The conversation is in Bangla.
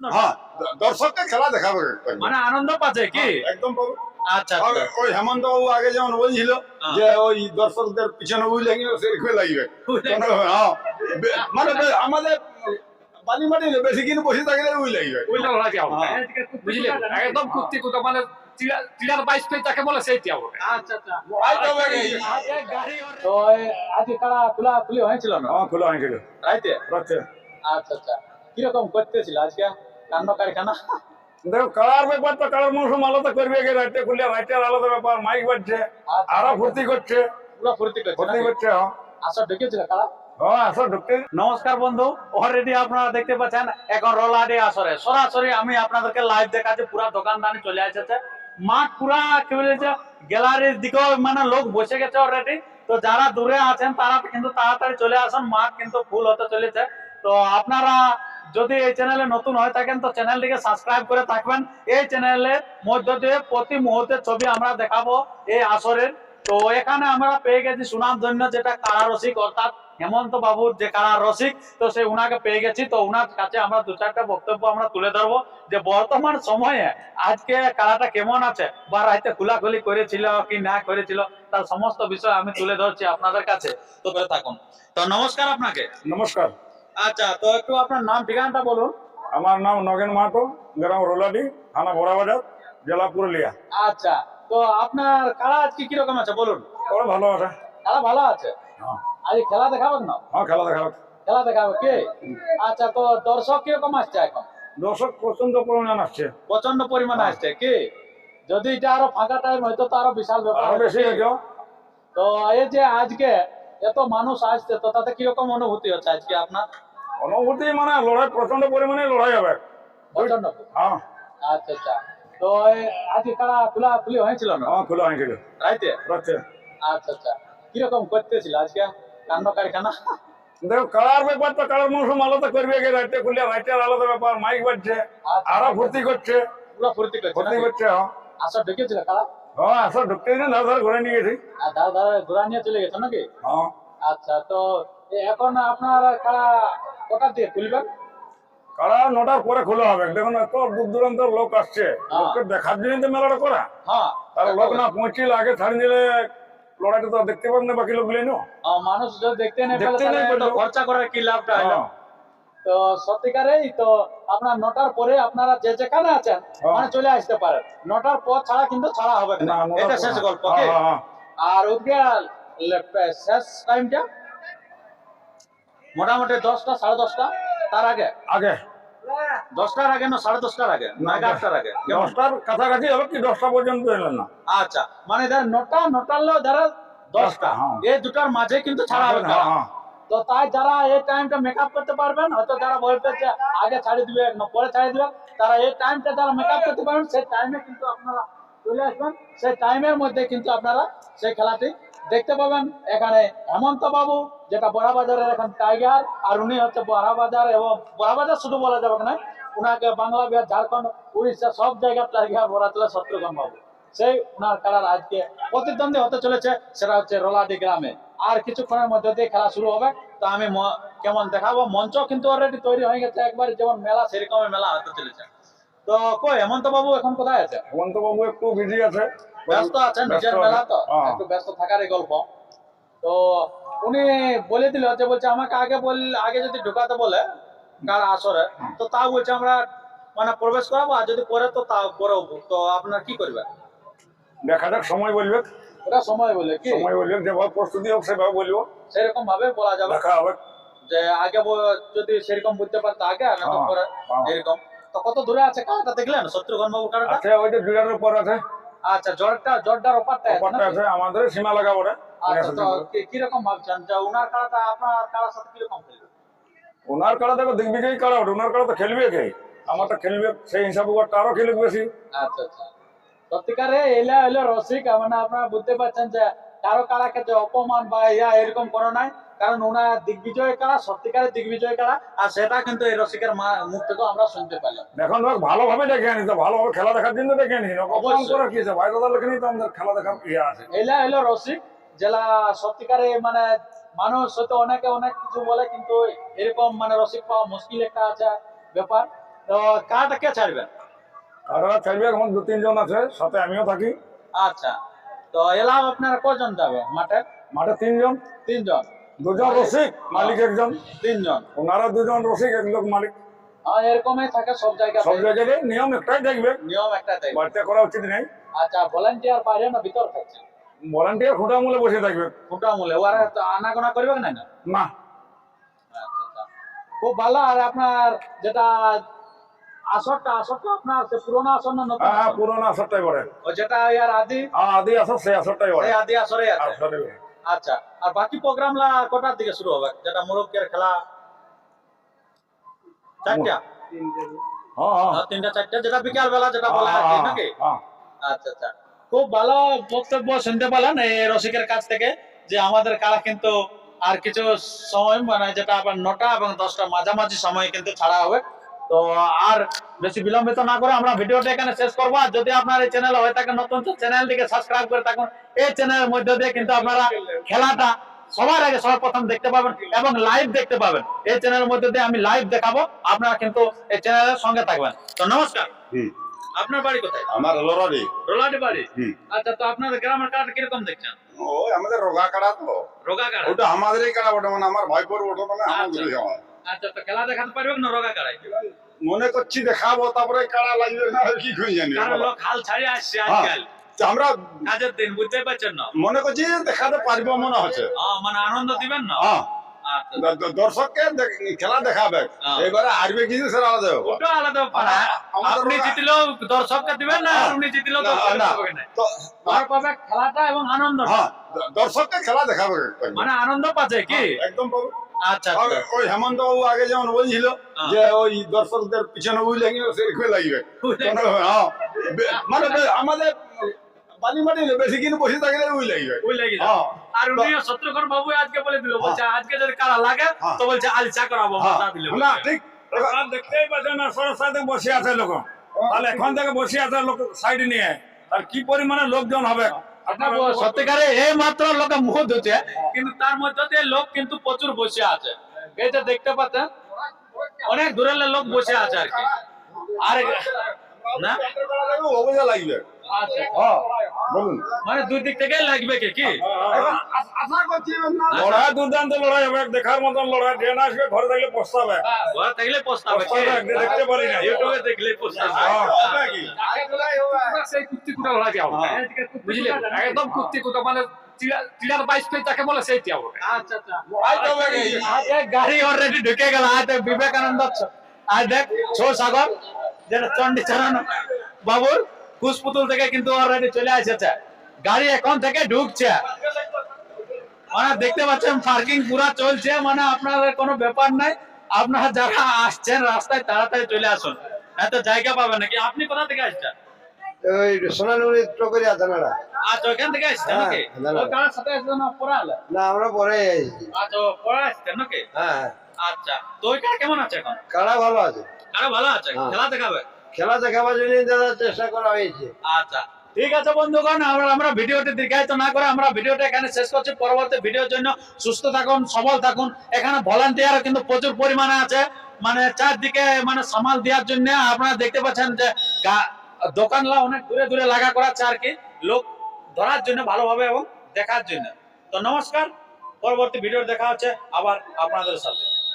হ্যাঁ দর্শককে খেলা দেখাবে মানে আনন্দ পাচ্ছে কি? একদম আচ্ছা আচ্ছা। ওই হেমন্ত বাবু আগে যেমন বলছিল হ্যাঁ। যে ওই দর্শকদের পিছনে উই লাগিয়ে সেরকম লাগবে। কোনো- হ্যাঁ। বে- মানে আমাদের বালি বেশি দিন বসে থাকলে উই লাগবে। উল্টা লাগে হবে হ্যাঁ। বুঝলে? একদম কুর্তি কুতা মানে বাইশ যাকে বলে সেইটি হবে আচ্ছা আচ্ছা? তো আজকে কারা খোলা খুলি হয়েছিল না? হ্যাঁ খোলা হয়েছিল। রাইতে? আচ্ছা আচ্ছা। কীরকম করতেছিল আজকে? কাণ্ড কারখানা দেখো কালার ব্যাপারটা কালার মৌসুম আলাদা করবে খুললে রাইটের আলাদা ব্যাপার মাইক বাজছে আরও ফুর্তি করছে। পুরো ফুর্তি করছে ফুর্তি করছে হ্যাঁ। ঢুকেছিল কারা হ্যাঁ নমস্কার বন্ধু অলরেডি আপনারা দেখতে পাচ্ছেন এখন রোলাডে আসরে। সরাসরি আমি আপনাদেরকে লাইভ দেখাচ্ছি পুরা দোকানদানি চলে এসেছে। মাঠ পুরা কি বলেছে গ্যালারির দিকেও মানে লোক বসে গেছে অলরেডি তো যারা দূরে আছেন তারা কিন্তু তাড়াতাড়ি চলে আসেন মাঠ কিন্তু ফুল হতে চলেছে। তো আপনারা যদি এই চ্যানেলে নতুন হয়ে থাকেন, তো চ্যানেলটিকে সাবস্ক্রাইব করে থাকবেন। এই চ্যানেলের মধ্য দিয়ে প্রতি মুহূর্তের ছবি আমরা দেখাবো এই আসরের। তো এখানে আমরা পেয়ে গেছি সুনাম ধন্য যেটা কারা রসিক, অর্থাৎ হেমন্ত বাবুর যে কারা রসিক, তো সেই উনাকে পেয়ে গেছি। তো উনার কাছে আমরা দু চারটা বক্তব্য আমরা তুলে ধরবো যে বর্তমান সময়ে আজকে কারাটা কেমন আছে বা রাইতে খোলাখুলি করেছিল কি না করেছিল, তার সমস্ত বিষয় আমি তুলে ধরছি আপনাদের কাছে। তো থাকুন। তো নমস্কার আপনাকে। নমস্কার। আচ্ছা তো একটু আপনার নাম ঠিকানাটা বলুন। আমার নাম নগেন মাহাতো গ্রাম রোলাডি থানা বড়াবাজার জেলা পুরুলিয়া। আচ্ছা তো আপনার কারা আজকে কীরকম আছে বলুন। ওরা ভালো আছে। কারা ভালো আছে? হ্যাঁ। আজ খেলা দেখাবেন না? হ্যাঁ খেলা দেখাবে। খেলা দেখাবে কে? আচ্ছা তো দর্শক কীরকম আসছে এখন? দর্শক প্রচণ্ড পরিমাণ আসছে। প্রচণ্ড পরিমাণে আসছে কি? যদি এটা আরও ফাঁকা টাইম হয়তো তো আরও বিশাল ব্যাপার বেশি তো এই যে আজকে এত মানুষ আসছে তো তাতে কীরকম অনুভূতি হচ্ছে আজকে আপনার? অনুভূতি মানে লড়াই প্রচণ্ড পরিমাণে লড়াই হবে। হ্যাঁ। আচ্ছা আচ্ছা। তো আজকে কারা খোলা খুলি হয়েছিল না? হ্যাঁ খোলা হয়েছিল। রাইতে? রাখছে আচ্ছা আচ্ছা। কীরকম করতেছিল আজকে? কাণ্ড কারখানা? দেখো কালার ব্যাপারটা কালার মৌসুম আলাদা করবে কি রাইতে খুললে রাইটের আলাদা ব্যাপার মাইক বাজছে আরও ফুর্তি করছে। পুরো ফুর্তি করছে ফুর্তি করছে হ্যাঁ। ঢুকেছিল কারা? হ্যাঁ আসো ঢুকতে দিন ধার ধার ঘুরে নিয়ে গেছি। আর ধারে ধারে ঘোরা নিয়ে চলে গেছে নাকি? হ্যাঁ। আচ্ছা তো এখন আপনার কারা কটা দিয়ে খুলবেন কারা? নটার পরে খোলা হবে। দেখুন এত দূর দূরান্তর লোক আসছে। হ্যাঁ। লোককে দেখার জন্য তো মেলাটা করা। হ্যাঁ। আর লোক না পৌঁছিল আগে ছাড়ি দিলে লড়াইটা তো দেখতে পাবেন না বাকি লোকগুলি নো মানুষ যদি দেখতে পেলে তো খরচা করার কি লাভটা হলো হ্যাঁ। তো সত্যিকারেই তো আপনার নটার পরে আপনারা যে যেখানে আছেন। মানে চলে আসতে পারেন। নটার পর ছাড়া কিন্তু ছাড়া হবে না। এটা শেষ গল্প। আর ওদিকে লে- শেষ টাইমটা মোটামুটি দশটা সাড়ে দশটা তার আগে? আগে। দশটার আগে না সাড়ে দশটার আগে? না না, এগারোটার আগে? কেমন? দশটার কাছাকাছি হবে কি দশটা পর্যন্ত এলেন না? আচ্ছা মানে ধর নটা নটারলে ধরো দশটা। দশটা, হ্যাঁ। এই দুটার মাঝে কিন্তু ছাড়া হবে না হ্যাঁ, হ্যাঁ। তো তাই যারা এই টাইমটা মেকআপ করতে পারবেন হয়তো যারা বলতে যে আগে ছাড়ি দিবে না পরে ছাড়ি দিবে তারা এই টাইমটা যারা মেকআপ করতে পারবেন সেই টাইমে কিন্তু আপনারা চলে আসবেন। সেই টাইমের মধ্যে কিন্তু আপনারা সেই খেলাটি দেখতে পাবেন, এখানে হেমন্ত বাবু, যেটা বড়াবাজারের এখন টাইগার আর উনি হচ্ছে বড়াবাজার এবং বড়াবাজার শুধু বলা যাবে না, উনাকে বাংলা, বিহার, ঝাড়খণ্ড, উড়িষ্যা সব জায়গায় টাইগার বলা চলে শত্রুঘ্ন বাবু। সেই উনার খেলার আজকে প্রতিদ্বন্দ্বী হতে চলেছে, সেটা হচ্ছে রোলাডি গ্রামে। আর কিছুক্ষণের মধ্যে দিয়ে খেলা শুরু হবে, তো আমি কেমন দেখাবো মঞ্চ কিন্তু অলরেডি তৈরি হয়ে গেছে, একবার যেমন মেলা, সেরকমই মেলা হতে চলেছে। তো কই, হেমন্ত বাবু এখন কোথায় আছে? হেমন্ত বাবু একটু বিজি আছে। ব্যস্ত আছেন নিজের মেলা তো। একটু ব্যস্ত থাকারই গল্প। তো উনি বলে দিল যে বলছে আমাকে আগে বল আগে যদি ঢোকাতে বলে কার আসরে তো তাও বলছে আমরা মানে প্রবেশ করাবো আর যদি তো তাও করব। তো আপনার কি করবেন দেখা যাক সময় বলবে। ওটা সময় বলে কি? সময় বলবে যেভাবে প্রস্তুতি হোক সেভাবে বলব। সেরকম ভাবে বলা যাবে। দেখা হবে। যে আগে যদি সেরকম বুঝতে পারতো আগে আর না হ্যাঁ, পরে হ্যাঁ। এরকম। তো কত দূরে আছে? কাটা দেখলেন? শত্রুঘ্ন বাবু কাটা আছে ওইটা দুইটার উপর আছে। আচ্ছা জর্ডা জর্ডার ওপারটা আছে আছে আমাদের সীমা আচ্ছা তো কি- রকম ভাবছেন? যে কাড়াটা আপনার সাথে কীরকম খেলবে? ওনার কাড়া দেখো দেখবি ওনার তো খেলবে কে? আমারটা খেলবে সেই হিসাবে ওটা আরও খেলবে বেশি। আচ্ছা আচ্ছা। সত্যিকারে এলা এলা রসিক মানে আপনারা বুঝতে পারছেন যে কারও কারা যে অপমান বা ইয়া এরকম করো নাই কারণ ওনার দিগ্বিজয় কারা সত্যিকারের দিগ্বিজয় কারা আর সেটা কিন্তু এই রসিকের মুখ থেকে আমরা শুনতে পেলাম এখন ধর ভালোভাবে দেখে আনি তো ভালোভাবে খেলা দেখার জন্য দেখে আনি। অপমান করে কি আছে? ভাই দাদা লেখেনি তো আমাদের খেলা দেখার ইয়ে আছে। এলা হলো রসিক জেলা সত্যিকারে মানে মানুষ হয়তো অনেকে অনেক কিছু বলে কিন্তু এরকম মানে রসিক পাওয়া মুশকিল একটা আছে ব্যাপার। তো কাটা কে ছাড়বেন? কারা চাইবে এখন দু তিনজন আছে সাথে আমিও থাকি। আচ্ছা। তো এলাম আপনারা কজন যাবে? মাঠে? মাঠে তিনজন। তিনজন। দুজন রসিক মালিক একজন। তিনজন। ওনারা দুজন রসিক এক লোক মালিক। এরকমই থাকে সব জায়গায় সব জায়গায় নিয়ম একটাই দেখবে। নিয়ম একটা বাড়িতে করা উচিত নেই। আচ্ছা ভলান্টিয়ার বাইরে না ভিতর থাকছে? ভলান্টিয়ার খুঁটা মূলে বসে থাকবে। মূলে। ওরা আনাগোনা করবে না না? না। আচ্ছা, আচ্ছা। খুব ভালো। আর আপনার যেটা আসরটা আসরটা আপনার সে পুরোনো আসর না নতুন হ্যাঁ পুরোনো আসরটাই বলে ও যেটা ইয়ার আদি? আদি আসর সেই আসরটাই আদি আসরে আসরে আচ্ছা আর বাকি প্রোগ্রাম কটার দিকে শুরু হবে? যেটা খেলা? চারটা? হ্যাঁ হ্যাঁ। হ্যাঁ, তিনটা চারটা যেটা বিকাল বেলা যেটা বলা নাকি। আচ্ছা আচ্ছা। খুব ভালো বক্তব্য শুনতে পেলেন এই রসিকের কাছ থেকে যে আমাদের কারা কিন্তু আর কিছু সময় মানে যেটা আবার নটা এবং দশটা মাঝামাঝি সময় কিন্তু ছাড়া হবে। তো আর বেশি বিলম্বিত না করে আমরা ভিডিওটা এখানে শেষ করব। আর যদি আপনার এই চ্যানেল হয়ে থাকে নতুন চ্যানেলটিকে সাবস্ক্রাইব করে থাকুন। এই চ্যানেলের মধ্যে দিয়ে কিন্তু আপনারা খেলাটা সবার আগে সবার প্রথম দেখতে পাবেন এবং লাইভ দেখতে পাবেন। এই চ্যানেলের মধ্যে দিয়ে আমি লাইভ দেখাবো। আপনারা কিন্তু এই চ্যানেলের সঙ্গে থাকবেন। তো নমস্কার। আপনার বাড়ি কোথায়? আমার লড়ারি রোলাডি বাড়ি? আচ্ছা তো আপনাদের গ্রামের কাঠ কীরকম দেখছেন? ওই আমাদের রোগা কাড়া তো। রোগা কাড়া? ওটা আমাদেরই কাড়া ওটা মানে আমার ভাইপোর ওটা মানে আমাদের আমার আচ্ছা তো খেলা দেখাতে পারবেন না রোগা কাড়াই মনে করছি দেখাবো তারপরে কাড়া লাগবে না কি করে জানি কারণ লোক হাল ছাড়িয়ে আসছে আজকাল। আমরা কাজের দিন বুঝতে পারছেন না। মনে করছি দেখাতে পারব মনে হচ্ছে। মানে আনন্দ দিবেন না? হ্যাঁ। আচ্ছা দ- দর্শককে খেলা দেখাবে। হ্যাঁ। এবারে হারবে কি সেটা আলাদা হবে। ওটা আলাদা হ্যাঁ। আপনি জিতলেও দর্শককে দিবেন না হ্যাঁ। আপনি জিতলেও দর্শককে তো পাবে খেলাটা এবং আনন্দটা হ্যাঁ দর্শককে খেলা দেখাবে। মানে আনন্দ পাচ্ছে কি? একদম পাবে। আচ্ছা আচ্ছা। ওই হেমন্ত বাবু আগে যেমন বলছিল হ্যাঁ। যে ওই দর্শকদের পিছনে উই লাগবে সেরকম লাগবে কোনো- হ্যাঁ। মানে আমাদের বেশি বসে থাকলে উই লাগবে ওই লেগে হ্যাঁ। আর বাবু আজকে বলে দিল বলছে আজকে যদি কারা লাগে। তো বলছে আলচা করাবো না ঠিক। আপনারা দেখতেই পাচ্ছেন আসরের সাথে বসে আছে লোক। তাহলে এখন থেকে বসে আছে লোক সাইড নিয়ে। আর কি পরিমাণে লোকজন হবে? সত্যিকারে এই মাত্র লোক মুখ ধুচ্ছে কিন্তু তার মধ্যে লোক কিন্তু প্রচুর বসে আছে। এটা দেখতে পাচ্ছেন অনেক দূরের লোক বসে আছে আর কি। আর না? লাগবে। আচ্ছা। হ্যাঁ বলুন। মানে দুই দিক থেকে লাগবে কে? কি লড়াই দুর্দান্ত লড়াই হবে দেখার মতন লড়াই। ট্রেন আসবে ঘরে থাকলে পস্তাবে ঘরে থাকলে পোস্তাবে দেখতে পারি না। ইউটিউবে দেখলে পোস্তাবে সেই কুত্তি কুটা লাগে হবে বুঝলে? একদম কুত্তি কুটা মানে টিরা- বাইশ পেজ যাকে বলে সেইটি হবে আচ্ছা আচ্ছা। লড়াই গাড়ি অলরেডি ঢুকে গেল আজ বিবেকানন্দ আজ দেখ ছো সাগর যেটা বাবুর কুশপুতুল থেকে কিন্তু অলরেডি চলে এসেছে। গাড়ি এখন থেকে ঢুকছে। মানে দেখতে পাচ্ছেন পার্কিং পুরা চলছে মানে আপনাদের কোনো ব্যাপার নাই। আপনারা যারা আসছেন রাস্তায় তাড়াতাড়ি চলে আসুন। এত জায়গা পাবেন নাকি? আপনি কোথা থেকে আসছেন? ওই সোনালুরি আচ্ছা ওখান থেকে আসছেন হ্যাঁ, নাকি? কার সাথে আসছেন না পড়া না আমরা পরে এসেছি আচ্ছা পড়া আসছেন নাকি? হ্যাঁ। আচ্ছা তো ওই কার কেমন আছে এখন? কারা ভালো আছে? ভালো আছে? হ্যাঁ। খেলা দেখাবে? খেলা দেখাবার জন্য দাদা চেষ্টা করা হয়েছে। আচ্ছা ঠিক আছে, বন্ধুগণ, আমরা আমরা ভিডিওটি দীর্ঘায়িত না করে আমরা ভিডিওটা এখানে শেষ করছি। পরবর্তী ভিডিওর জন্য সুস্থ থাকুন, সবল থাকুন। এখানে ভলান্টিয়ার কিন্তু প্রচুর পরিমাণে আছে। মানে চারদিকে মানে সামাল দেওয়ার জন্য আপনারা দেখতে পাচ্ছেন যে দোকানলা অনেক দূরে দূরে লাগা করা আছে আর কি। লোক ধরার জন্য ভালোভাবে এবং দেখার জন্য। তো নমস্কার, পরবর্তী ভিডিও দেখা হচ্ছে আবার আপনাদের সাথে।